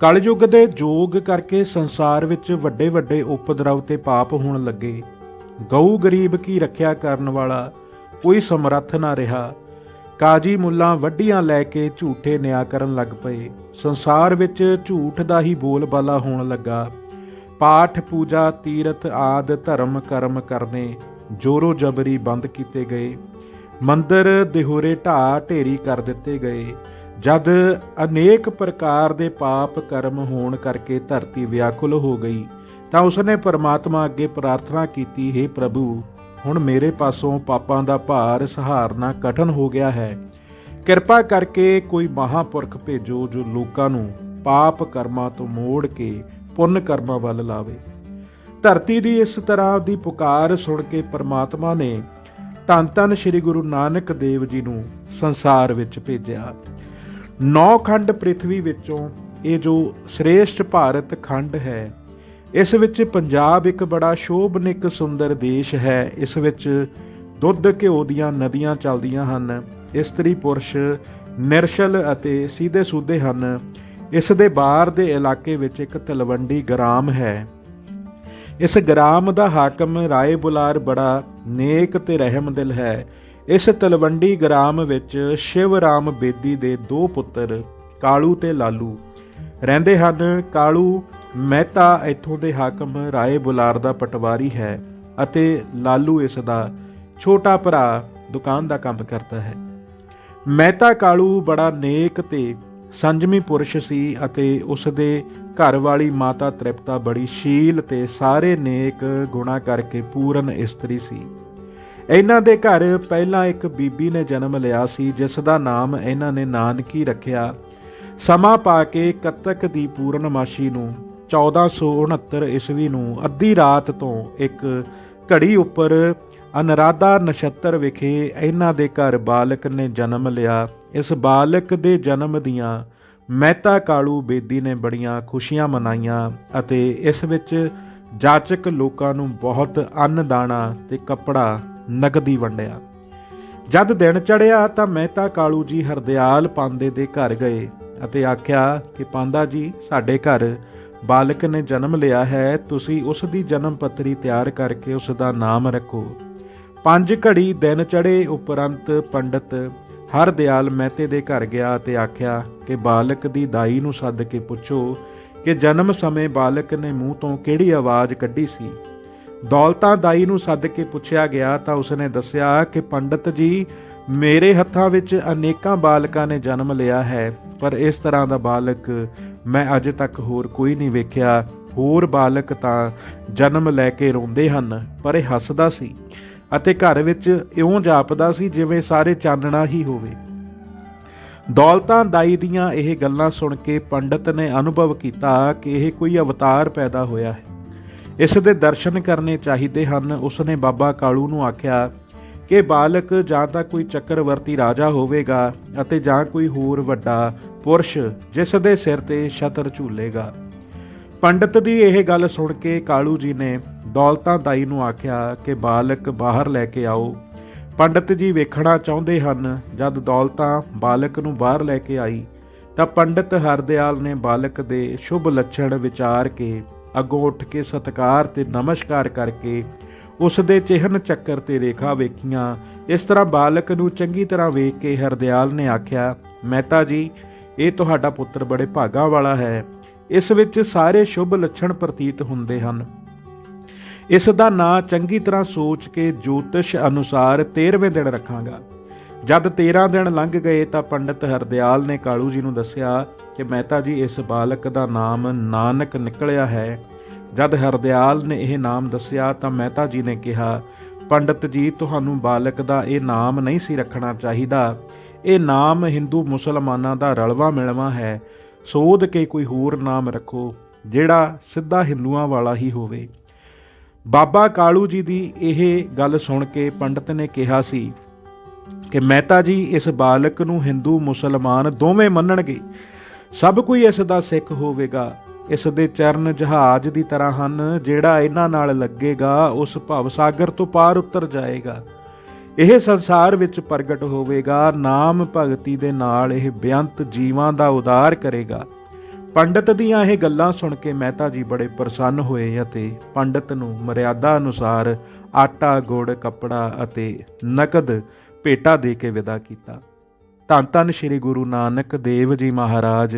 ਕਲਯੁੱਗ ਦੇ ਜੋਗ ਕਰਕੇ ਸੰਸਾਰ ਵਿੱਚ ਵੱਡੇ ਵੱਡੇ ਉਪਦਰਵ ਤੇ ਪਾਪ ਹੋਣ ਲੱਗੇ। ਗਊ ਗਰੀਬ ਕੀ ਰੱਖਿਆ ਕਰਨ ਵਾਲਾ, ਕੋਈ ਸਮਰੱਥ ਨਾ ਰਿਹਾ। ਕਾਜੀ ਮੁੱਲਾਂ ਵੱਡੀਆਂ ਲੈ ਕੇ ਝੂਠੇ ਨਿਆਂ ਕਰਨ ਲੱਗ ਪਏ। ਸੰਸਾਰ ਵਿੱਚ ਝੂਠ ਦਾ ਹੀ ਬੋਲਬਾਲਾ ਹੋਣ ਲੱਗਾ। ਪਾਠ, ਪੂਜਾ, ਤੀਰਥ ਆਦ ਧਰਮ ਕਰਮ ਕਰਨੇ ਜੋਰੋ ਜਬਰੀ ਬੰਦ ਕੀਤੇ ਗਏ। ਮੰਦਰ ਦਿਹੋਰੇ ਢਾਹ ਢੇਰੀ ਕਰ ਦਿੱਤੇ ਗਏ। ਜਦ ਅਨੇਕ ਪ੍ਰਕਾਰ ਦੇ ਪਾਪ ਕਰਮ ਹੋਣ ਕਰਕੇ ਧਰਤੀ ਵਿਆਕੁਲ ਹੋ ਗਈ, ਤਾਂ ਉਸਨੇ ਪਰਮਾਤਮਾ ਅੱਗੇ ਪ੍ਰਾਰਥਨਾ ਕੀਤੀ, ਹੈ ਪ੍ਰਭੂ, ਹੁਣ ਮੇਰੇ ਪਾਸੋਂ ਪਾਪਾਂ ਦਾ ਭਾਰ ਸਹਾਰਨਾ ਕਠਨ ਹੋ ਗਿਆ ਹੈ। ਕਿਰਪਾ ਕਰਕੇ ਕੋਈ ਮਹਾਪੁਰਖ ਭੇਜੋ ਜੋ ਲੋਕਾਂ ਨੂੰ ਪਾਪ ਕਰਮਾਂ ਤੋਂ ਮੋੜ ਕੇ ਪੁੰਨ ਕਰਮਾਂ ਵੱਲ ਲਾਵੇ। ਧਰਤੀ ਦੀ ਇਸ ਤਰ੍ਹਾਂ ਦੀ ਪੁਕਾਰ ਸੁਣ ਕੇ ਪਰਮਾਤਮਾ ਨੇ ਧੰਨ ਧੰਨ ਸ੍ਰੀ ਗੁਰੂ ਨਾਨਕ ਦੇਵ ਜੀ ਨੂੰ ਸੰਸਾਰ ਵਿੱਚ ਭੇਜਿਆ। ਨੌ ਖੰਡ ਪ੍ਰithvi ਵਿੱਚੋਂ ਇਹ ਜੋ ਸ੍ਰੇਸ਼ਟ ਭਾਰਤ ਖੰਡ ਹੈ, ਇਸ ਵਿੱਚ ਪੰਜਾਬ ਇੱਕ ਬੜਾ ਸ਼ੋਭਨਿਕ ਸੁੰਦਰ ਦੇਸ਼ ਹੈ, ਇਸ ਵਿੱਚ ਦੁੱਧ ਘਿਓ ਦੀਆਂ ਨਦੀਆਂ ਚੱਲਦੀਆਂ ਹਨ, ਇਸਤਰੀ ਪੁਰਸ਼ ਨਿਰਸ਼ਲ ਅਤੇ ਸਿੱਧੇ ਸੂਧੇ ਹਨ, ਇਸ ਦੇ ਬਾਹਰ ਦੇ ਇਲਾਕੇ ਵਿੱਚ ਇੱਕ ਤਲਵੰਡੀ ਗ੍ਰਾਮ ਹੈ। ਇਸ ਗ੍ਰਾਮ ਦਾ ਹਾਕਮ ਰਾਏ ਬੁਲਾਰ ਬੜਾ ਨੇਕ ਤੇ ਰਹਿਮਦਿਲ ਹੈ ਇਸ ਤਲਵੰਡੀ ਗ੍ਰਾਮ ਵਿੱਚ ਸ਼ਿਵ ਰਾਮ ਬੇਦੀ ਦੇ ਦੋ ਪੁੱਤਰ, ਕਾਲੂ ਤੇ ਲਾਲੂ। ਰਹਿੰਦੇ ਹਨ ਕਾਲੂ ਮਹਿਤਾ, ਇੱਥੋਂ ਦੇ ਹਾਕਮ ਰਾਏ ਬੁਲਾਰ ਦਾ ਪਟਵਾਰੀ ਹੈ ਅਤੇ ਲਾਲੂ ਇਸ ਦਾ ਛੋਟਾ ਭਰਾ ਦੁਕਾਨ ਦਾ ਕੰਮ ਕਰਦਾ ਹੈ। ਮਹਿਤਾ ਕਾਲੂ ਬੜਾ ਨੇਕ ਤੇ ਸੰਜਮੀ ਪੁਰਸ਼ ਸੀ ਅਤੇ ਉਸ ਦੇ ਘਰ ਵਾਲੀ ਮਾਤਾ ਤ੍ਰਿਪਤਾ ਬੜੀ ਸ਼ੀਲ ਤੇ ਸਾਰੇ ਨੇਕ ਗੁਣਾ ਕਰਕੇ ਪੂਰਨ ਇਸਤਰੀ ਸੀ। ਇਹਨਾਂ ਦੇ ਘਰ ਪਹਿਲਾਂ ਇੱਕ ਬੀਬੀ ਨੇ ਜਨਮ ਲਿਆ ਸੀ, ਜਿਸ ਦਾ ਨਾਮ ਇਹਨਾਂ ਨੇ ਨਾਨਕੀ ਰੱਖਿਆ। ਸਮਾਂ ਪਾ ਕੇ ਕੱਤਕ ਦੀ ਪੂਰਨਮਾਸ਼ੀ ਨੂੰ 1469 ਈਸਵੀ ਨੂੰ ਅੱਧੀ ਰਾਤ ਤੋਂ ਇੱਕ ਘੜੀ ਉੱਪਰ ਅਨਰਾਧਾ ਨਛੱਤਰ ਵਿਖੇ ਇਹਨਾਂ ਦੇ ਘਰ ਬਾਲਕ ਨੇ ਜਨਮ ਲਿਆ। ਇਸ ਬਾਲਕ ਦੇ ਜਨਮ ਦੀਆਂ ਮਹਿਤਾ ਕਾਲੂ ਬੇਦੀ ਨੇ ਬੜੀਆਂ ਖੁਸ਼ੀਆਂ ਮਨਾਈਆਂ ਅਤੇ ਇਸ ਵਿੱਚ ਜਾਚਕ ਲੋਕਾਂ ਨੂੰ ਬਹੁਤ ਅੰਨ ਦਾਣਾ ਤੇ ਕੱਪੜਾ ਨਗਦੀ ਵੰਡਿਆ। ਜਦ ਦਿਨ ਚੜਿਆ ਤਾਂ ਮਹਿਤਾ ਕਾਲੂ ਜੀ ਹਰਦਿਆਲ ਪਾਂਦੇ ਦੇ ਘਰ ਗਏ ਅਤੇ ਆਖਿਆ ਕਿ ਪਾਂਦਾ ਜੀ, ਸਾਡੇ ਘਰ ਬਾਲਕ ਨੇ ਜਨਮ ਲਿਆ ਹੈ, ਤੁਸੀਂ ਉਸ ਦੀ ਜਨਮ ਪੱਤਰੀ ਤਿਆਰ ਕਰਕੇ ਉਸ ਦਾ ਨਾਮ ਰੱਖੋ। ਪੰਜ ਘੜੀ ਦਿਨ ਚੜੇ ਉਪਰੰਤ ਪੰਡਤ ਹਰਦਿਆਲ ਮਹਿਤੇ ਦੇ ਘਰ ਗਿਆ ਤੇ ਆਖਿਆ ਕਿ ਬਾਲਕ ਦੀ ਦਾਈ ਨੂੰ ਸੱਦ ਕੇ ਪੁੱਛੋ ਕਿ ਜਨਮ ਸਮੇਂ ਬਾਲਕ ਨੇ ਮੂੰਹ ਤੋਂ ਕਿਹੜੀ ਆਵਾਜ਼ ਕੱਢੀ ਸੀ? ਦੌਲਤਾਂ ਦਾਈ ਨੂੰ ਸੱਦ ਕੇ ਪੁੱਛਿਆ ਗਿਆ ਤਾਂ ਉਸਨੇ ਦੱਸਿਆ ਕਿ ਪੰਡਤ ਜੀ, ਮੇਰੇ ਹੱਥਾਂ ਵਿੱਚ ਅਨੇਕਾਂ ਬਾਲਕਾਂ ਨੇ ਜਨਮ ਲਿਆ ਹੈ, ਪਰ ਇਸ ਤਰ੍ਹਾਂ ਦਾ ਬਾਲਕ ਮੈਂ ਅਜੇ ਤੱਕ ਹੋਰ ਕੋਈ ਨਹੀਂ ਵੇਖਿਆ। ਹੋਰ ਬਾਲਕ ਤਾਂ ਜਨਮ ਲੈ ਕੇ ਰੋਂਦੇ ਹਨ, ਪਰ ਇਹ ਹੱਸਦਾ ਸੀ ਅਤੇ ਘਰ ਵਿੱਚ ਇਉਂ ਜਾਪਦਾ ਸੀ ਜਿਵੇਂ ਸਾਰੇ ਚਾਨਣਾ ਹੀ ਹੋਵੇ। ਦੌਲਤਾਂ ਦਾਈ ਦੀਆਂ ਇਹ ਗੱਲਾਂ ਸੁਣ ਕੇ ਪੰਡਤ ਨੇ ਅਨੁਭਵ ਕੀਤਾ ਕਿ ਇਹ ਕੋਈ ਅਵਤਾਰ ਪੈਦਾ ਹੋਇਆ ਹੈ। ਇਸ ਦੇ ਦਰਸ਼ਨ ਕਰਨੇ ਚਾਹੀਦੇ ਹਨ। ਉਸਨੇ ਬਾਬਾ ਕਾਲੂ ਨੂੰ ਆਖਿਆ ਕਿ ਬਾਲਕ ਜਾਂ ਤਾਂ ਕੋਈ ਚੱਕਰਵਰਤੀ ਰਾਜਾ ਹੋਵੇਗਾ ਅਤੇ ਜਾਂ ਕੋਈ ਹੋਰ ਵੱਡਾ ਪੁਰਸ਼ ਜਿਸ ਦੇ ਸਿਰ ਤੇ ਛਤਰ ਝੂਲੇਗਾ। ਪੰਡਤ ਦੀ ਇਹ ਗੱਲ ਸੁਣ ਕੇ ਕਾਲੂ ਜੀ ਨੇ ਦੌਲਤਾਂ ਦਾਈ ਨੂੰ ਆਖਿਆ ਕਿ ਬਾਲਕ ਬਾਹਰ ਲੈ ਕੇ ਆਓ। ਪੰਡਤ ਜੀ ਵੇਖਣਾ ਚਾਹੁੰਦੇ ਹਨ, ਜਦ ਦੌਲਤਾਂ ਬਾਲਕ ਨੂੰ ਬਾਹਰ ਲੈ ਕੇ ਆਈ, ਤਾਂ ਪੰਡਤ ਹਰਦਿਆਲ ਨੇ ਬਾਲਕ ਦੇ ਸ਼ੁਭ ਲੱਛਣ ਵਿਚਾਰ ਕੇ ਅੱਗੋਂ ਉੱਠ ਕੇ ਸਤਕਾਰ ਤੇ ਨਮਸਕਾਰ ਕਰਕੇ ਉਸ ਦੇ ਚਿਹਨ ਚੱਕਰ ਤੇ ਰੇਖਾ ਵੇਖੀਆਂ। ਇਸ ਤਰ੍ਹਾਂ ਬਾਲਕ ਨੂੰ ਚੰਗੀ ਤਰ੍ਹਾਂ ਵੇਖ ਕੇ ਹਰਦਿਆਲ ਨੇ ਆਖਿਆ, ਮਹਿਤਾ ਜੀ, ਇਹ ਤੁਹਾਡਾ ਪੁੱਤਰ ਬੜੇ ਭਾਗਾ ਵਾਲਾ ਹੈ। ਇਸ ਵਿੱਚ ਸਾਰੇ ਸ਼ੁਭ ਲੱਛਣ ਪ੍ਰਤੀਤ ਹੁੰਦੇ ਹਨ। ਇਸ ਦਾ ਨਾਂ ਚੰਗੀ ਤਰ੍ਹਾਂ ਸੋਚ ਕੇ ਜੋਤਿਸ਼ ਅਨੁਸਾਰ 13ਵੇਂ ਦਿਨ ਰੱਖਾਂਗਾ। ਜਦ 13 ਦਿਨ ਲੰਘ ਗਏ ਤਾਂ ਪੰਡਤ ਹਰਦਿਆਲ ਨੇ ਕਾਲੂ ਜੀ ਨੂੰ ਦੱਸਿਆ ਕਿ ਮਹਿਤਾ ਜੀ, ਇਸ ਬਾਲਕ ਦਾ ਨਾਮ ਨਾਨਕ ਨਿਕਲਿਆ ਹੈ। ਜਦ ਹਰਦਿਆਲ ਨੇ ਇਹ ਨਾਮ ਦੱਸਿਆ ਤਾਂ ਮਹਿਤਾ ਜੀ ਨੇ ਕਿਹਾ, ਪੰਡਤ ਜੀ, ਤੁਹਾਨੂੰ ਬਾਲਕ ਦਾ ਇਹ ਨਾਮ ਨਹੀਂ ਸੀ ਰੱਖਣਾ ਚਾਹੀਦਾ। ਇਹ ਨਾਮ ਹਿੰਦੂ ਮੁਸਲਮਾਨਾਂ ਦਾ ਰਲਵਾ ਮਿਲਵਾ ਹੈ। ਸੋਧ ਕੇ ਕੋਈ ਹੋਰ ਨਾਮ ਰੱਖੋ, ਜਿਹੜਾ ਸਿੱਧਾ ਹਿੰਦੂਆਂ ਵਾਲਾ ਹੀ ਹੋਵੇ। ਬਾਬਾ ਕਾਲੂ ਜੀ ਦੀ ਇਹ ਗੱਲ ਸੁਣ ਕੇ ਪੰਡਤ ਨੇ ਕਿਹਾ ਸੀ ਕਿ ਮਹਿਤਾ ਜੀ, ਇਸ ਬਾਲਕ ਨੂੰ ਹਿੰਦੂ ਮੁਸਲਮਾਨ ਦੋਵੇਂ ਮੰਨਣਗੇ। ਸਭ ਕੋਈ ਇਸ ਦਾ ਸਿੱਖ ਹੋਵੇਗਾ। ਇਸ ਦੇ ਚਰਨ ਜਹਾਜ਼ ਦੀ ਤਰ੍ਹਾਂ ਹਨ, ਜਿਹੜਾ ਇਹਨਾਂ ਨਾਲ ਲੱਗੇਗਾ, ਉਸ ਭਵ ਸਾਗਰ ਤੋਂ ਪਾਰ ਉਤਰ ਜਾਏਗਾ। ਇਹ ਸੰਸਾਰ ਵਿੱਚ ਪ੍ਰਗਟ ਹੋਵੇਗਾ, ਨਾਮ ਭਗਤੀ ਦੇ ਨਾਲ ਇਹ ਬੇਅੰਤ ਜੀਵਾਂ ਦਾ ਉਦਾਰ ਕਰੇਗਾ। ਪੰਡਤ ਦੀਆਂ ਇਹ ਗੱਲਾਂ ਸੁਣ ਕੇ ਮਹਿਤਾ ਜੀ ਬੜੇ ਪ੍ਰਸੰਨ ਹੋਏ ਅਤੇ ਪੰਡਤ ਨੂੰ ਮਰਿਆਦਾ ਅਨੁਸਾਰ ਆਟਾ, ਗੁੜ, ਕੱਪੜਾ ਅਤੇ ਨਕਦ ਭੇਟਾ ਦੇ ਕੇ ਵਿਦਾ ਕੀਤਾ। ਧੰਨ ਧੰਨ ਸ੍ਰੀ ਗੁਰੂ ਨਾਨਕ ਦੇਵ ਜੀ ਮਹਾਰਾਜ।